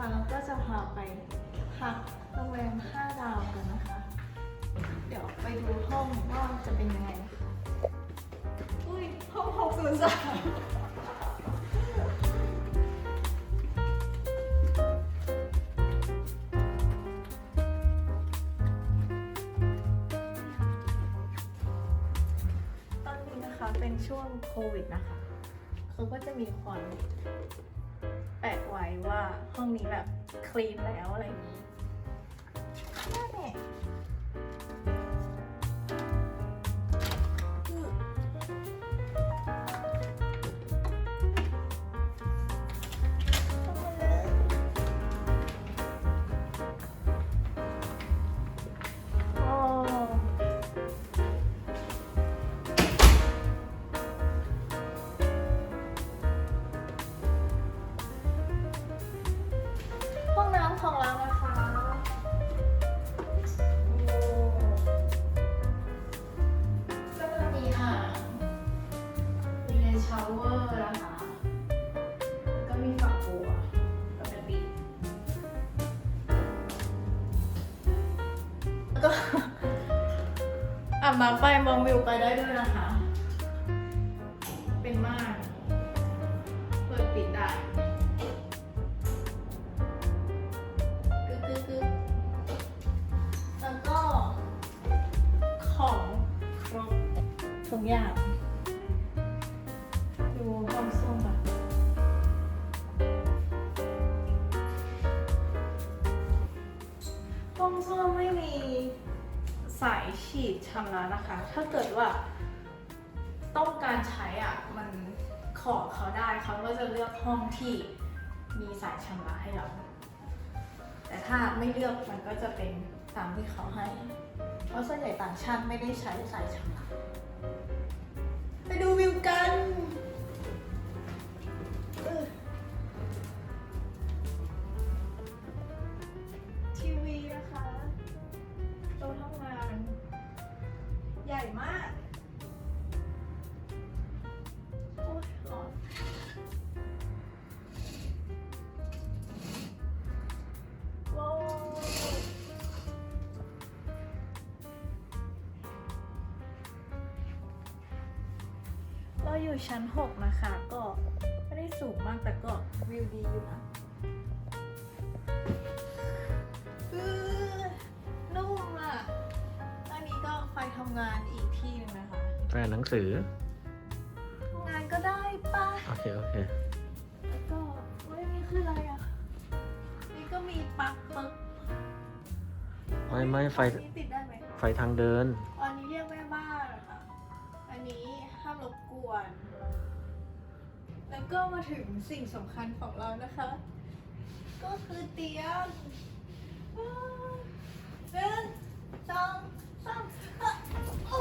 คะเราก็จะพาไปพักโรงแรม5ดาวกันนะคะ เดี๋ยวไปดูห้องว่าจะเป็นยังไงอุ้ยห้อง603เป็นช่วงโควิดนะคะเขาก็จะมีความ แปะไว้ว่าห้องนี้แบบคลีนแล้วอะไรอย่างนี้นั่นแหละ ก็อาบน้ำไปมองวิวไปได้ด้วยนะคะ เป็นมาก เปิดปิดได้กึกกึกกึกแล้วก็ของครบทุกอย่าง ห้องส้วมไม่มีสายฉีดชำระนะคะ ถ้าเกิดว่าต้องการใช้อะ มันขอเขาได้เขาก็จะเลือกห้องที่มีสายชำระให้เรา แต่ถ้าไม่เลือกมันก็จะเป็นตามที่เขาให้ เพราะส่วนใหญ่ต่างชาติไม่ได้ใช้สายชำระ ไปดูวิวกัน อยู่ชั้น 6 นะคะ ก็ไม่ได้สูงมากแต่ก็วิวดีอยู่นะอือนุ่มอะ อันนี้ก็ไฟทำงานอีกที่หนึงนะคะ แฟนหนังสือทำงานก็ได้ปะโอเค โอเคแล้วก็เฮ้ยนี่คืออะไรอะ นี่ก็มีปลั๊กปึ๊กไม่ไม่ไฟอันนี้ติดได้ไหม ไฟทางเดินามรแล้วก็มาถึงสิ่งสำคัญของเรานะคะ ก็คือเตียงหนึ่งสองสามโอ้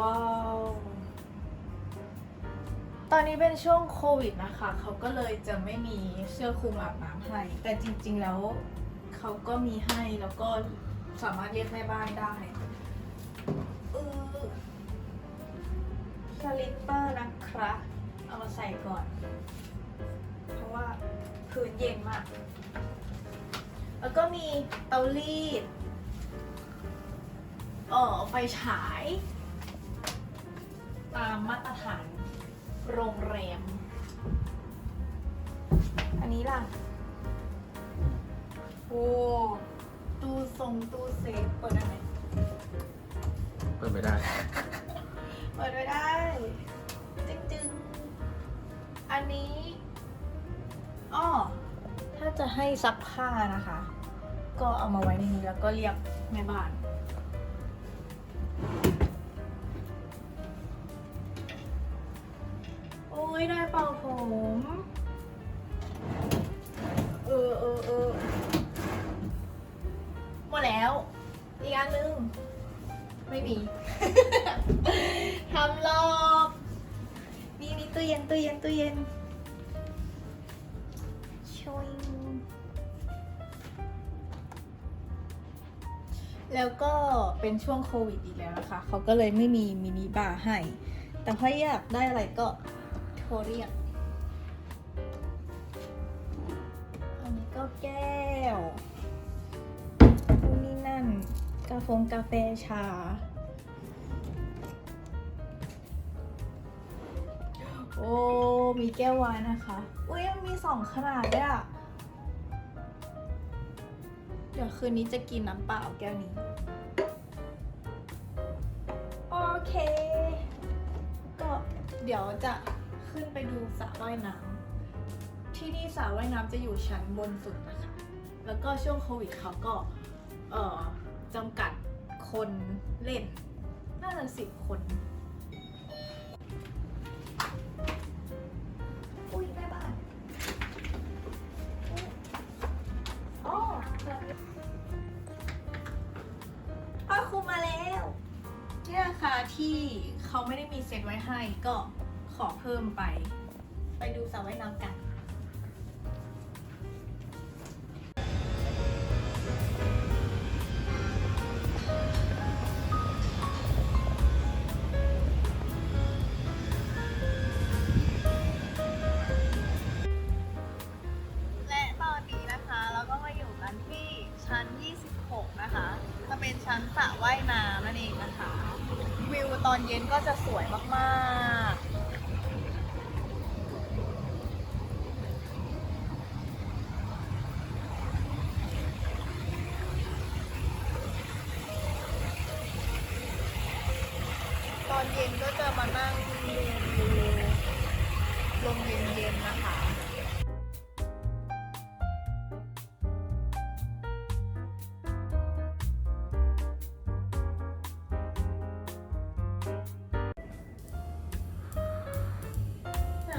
ว้าว ตอนนี้เป็นช่วงโควิดนะคะ เขาก็เลยจะไม่มีเสื้อคลุมอาบน้ำให้ แต่จริงๆแล้วเขาก็มีให้แล้วก็สามารถเรียกแม่บ้านได้เออสลิปเปอร์นะครับ เอามาใส่ก่อน เพราะว่าพื้นเย็นมาก แล้วก็มีเตารีดเอ่อไฟฉาย ตามมาตรฐานโรงแรม อันนี้ล่ะ โอ้ตู้ทรงตู้เซฟเปิดได้ไหมเปิดไม่ได้ เปิดไม่ได้จึงๆ อันนี้อ้อถ้าจะให้ซักผ้านะคะ ก็เอามาไว้ในนี้แล้วก็เรียกแม่บ้าน โอ้ยได้เป่าผม เออเออเออหมดแล้ว อีกอันนึง ไม่มี ทำหลอกนี่นี่ตู้เย็นตู้เย็นตู้เย็นชยแล้วก็เป็นช่วงโควิดอีกแล้วนะคะ เขาก็เลยไม่มีมินิบาร์ให้ แต่ถ้าอยากได้อะไรก็ รเรียก อันนี้ก็แก้วนู่นนี่นั่น กาแฟกาแฟชา โอ้ มีแก้วไวน์นะคะ อุ้ยมันมีสองขนาดด้วยอะเดี๋ยวคืนนี้จะกินน้ำเปล่าแก้วนี้ โอเค ก็เดี๋ยวจะ ขึ้นไปดูสระว่ายน้ำที่นี่สระว่ายน้ำจะอยู่ชั้นบนสุดนะคะ แล้วก็ช่วงโควิดเขาก็เอ่อจำกัดคนเล่น น่าจะสิบคนอุ้ยแม่บ้านอ๋อพ่อครูมาแล้วนี่นะคะที่เขาไม่ได้มีเซตไว้ให้ก็ ขอเพิ่มไป ไปดูสระว่ายน้ำกัน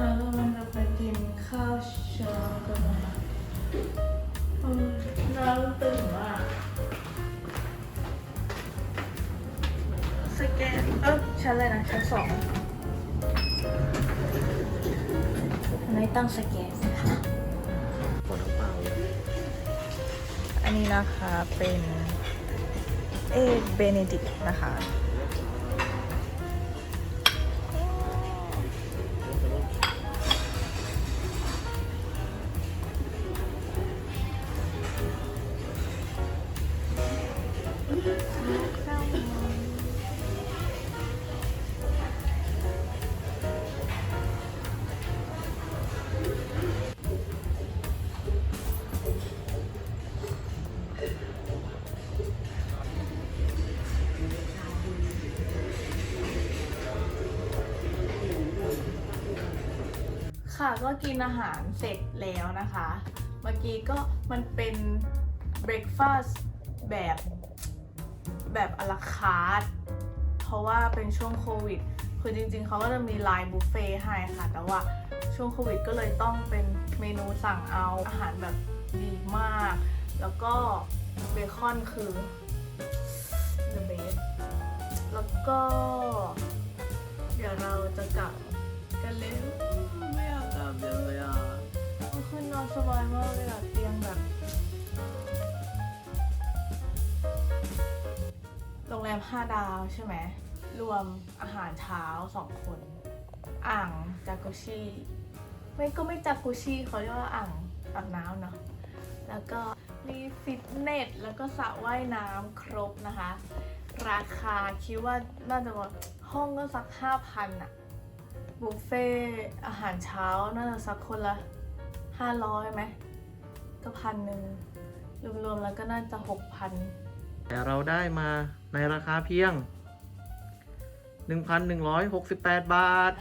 เรากำลังจะไปกินข้าวเช้ากันนะคะเออน้ำตื่นมากสแกนเออชั้นอะไรนะชั้นสองอันนี้ตั้งสแกนค่ะขอน้ำเปล่าอันนี้นะคะเป็นเอเบเนดิกนะคะ ค่ะก็กินอาหารเสร็จแล้วนะคะ เมื่อกี้ก็มันเป็นเบรคฟาสต์แบบแบบอลาคาร์ทเพราะว่าเป็นช่วงโควิด คือจริงๆ เขาก็จะมีไลน์บุฟเฟ่ให้ค่ะ แต่ว่าช่วงโควิดก็เลยต้องเป็นเมนูสั่งเอาอาหารแบบดีมาก แล้วก็เบคอนคือ the best แล้วก็ เดี๋ยวเราจะกลับกันแล้ว ไม่อยากกลับเลยอะคือนอนสบายมากเลยอะเตียงแบบ โรงแรม 5 ดาวใช่ไหม รวมอาหารเช้า 2 คน อ่างจากุชิไม่ก็ไม่จากุชิเขาเรียกว่าอ่างอาบน้ำเนาะ แล้วก็มีฟิตเนส แล้วก็สระว่ายน้ำครบนะคะ ราคาคิดว่าน่าจะว่าห้องก็สัก 5,000อะ บุฟเฟ่อาหารเช้าน่าจะสักคนละ500ไหมก็พันหนึ่งรวมๆแล้วก็น่าจะ6,000แต่เราได้มาในราคาเพียง 1,168 บาท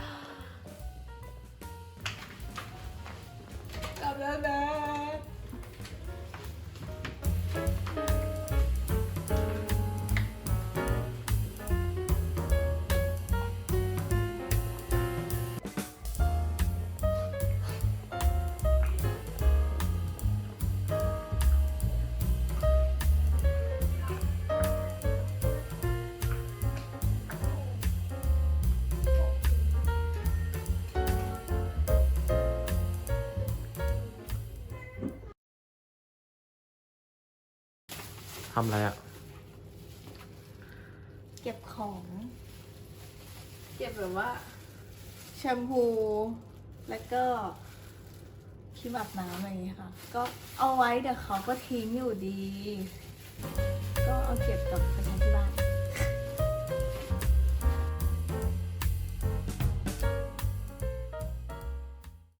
ทำอะไรอะเก็บของ เก็บแบบว่าแชมพู แล้วก็ครีมอาบน้ำอะไรอย่างเงี้ยค่ะ ก็เอาไว้เดี๋ยวเขาก็ทิ้งอยู่ดี ก็เอาเก็บกลับไปใช้ที่บ้าน